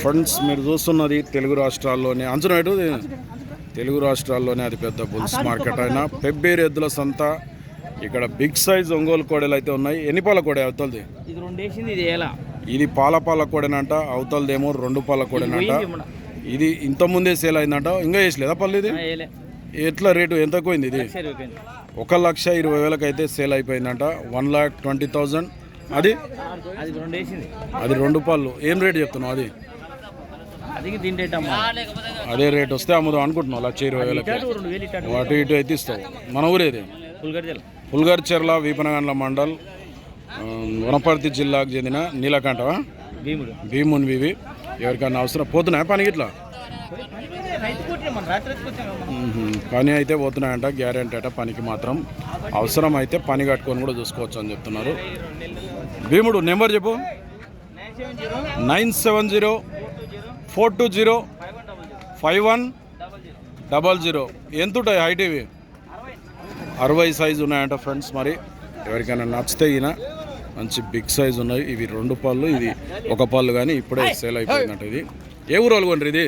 Friends మీరు చూస్తున్నది తెలుగు రాష్ట్రాల్లోనే. అంచనా ఎటు ఇది? తెలుగు రాష్ట్రాల్లోనే అతిపెద్ద బుల్స్ మార్కెట్ అయిన. పెబ్బేరు ఎద్దుల సంత. ఇక్కడ బిగ్ సైజ్ ఒంగోలు కోడలు అయితే ఉన్నాయి. ఎన్ని పాల కోడే అవతలది? ఇది రెండు వేసింది ఇది ఎలా? ఇది పాల పాల కోడేనంట అవతలదేమో రెండు పాల కోడేనంట. ఇది ఇంత ముందే సేల్ అయిందంట. ఇంకా వేసలేదా పళ్ళు ఇది? ఎట్లా రేటు ఎంత పోయింది ఇది? ఒక లక్ష ఇరవై వేలకు అయితే సేల్ అయిపోయిందంట. One lakh twenty thousand. అది? అది రెండు పళ్ళు. ఏం రేట్ చెప్తున్నావు అది? అది రేట్ వస్తే అమ్ముదాం అనుకుంటున్నావు లక్ష ఇరవై వేలకి. అటు ఇటు అయితే ఇస్తావు. మన ఊరేది పుల్గర్చెర్ల వీపనగండ్ల మండల్ వనపర్తి జిల్లాకు చెందిన నీలకంఠ భీముడు. భీమున్ వివి ఎవరికైనా అవసరం? పోతున్నాయా పనికి ఇట్లా పని అయితే పోతున్నాయంట గ్యారెంటీ అట పనికి మాత్రం. అవసరం అయితే పని కట్టుకొని కూడా చూసుకోవచ్చు అని చెప్తున్నారు. భీముడు నెంబర్ చెప్పు. Nine seven zero four two zero five one double zero. ఎంత ఉంటాయి హైట్ ఇవి? అరవై సైజు ఉన్నాయంట ఫ్రెండ్స్ మరి. ఎవరికైనా నచ్చితే ఈయన మంచి బిగ్ సైజ్ ఉన్నాయి. ఇవి రెండు పళ్ళు ఇది ఒక పళ్ళు కానీ ఇప్పుడే సేల్ అయిపోయిందంట ఇది. ఏ ఊరు వాళ్ళు ఇది?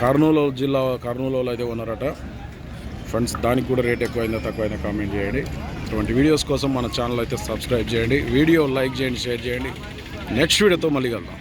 కర్నూలు జిల్లా కర్నూలులో అయితే ఉన్నారట. ఫ్రెండ్స్ దానికి కూడా రేట్ ఎక్కువైందా తక్కువైందా కామెంట్ చేయండి. ఇటువంటి వీడియోస్ కోసం మన ఛానల్ అయితే సబ్స్క్రైబ్ చేయండి. వీడియో లైక్ చేయండి షేర్ చేయండి. నెక్స్ట్ వీడియోతో మళ్ళీ కలుద్దాం.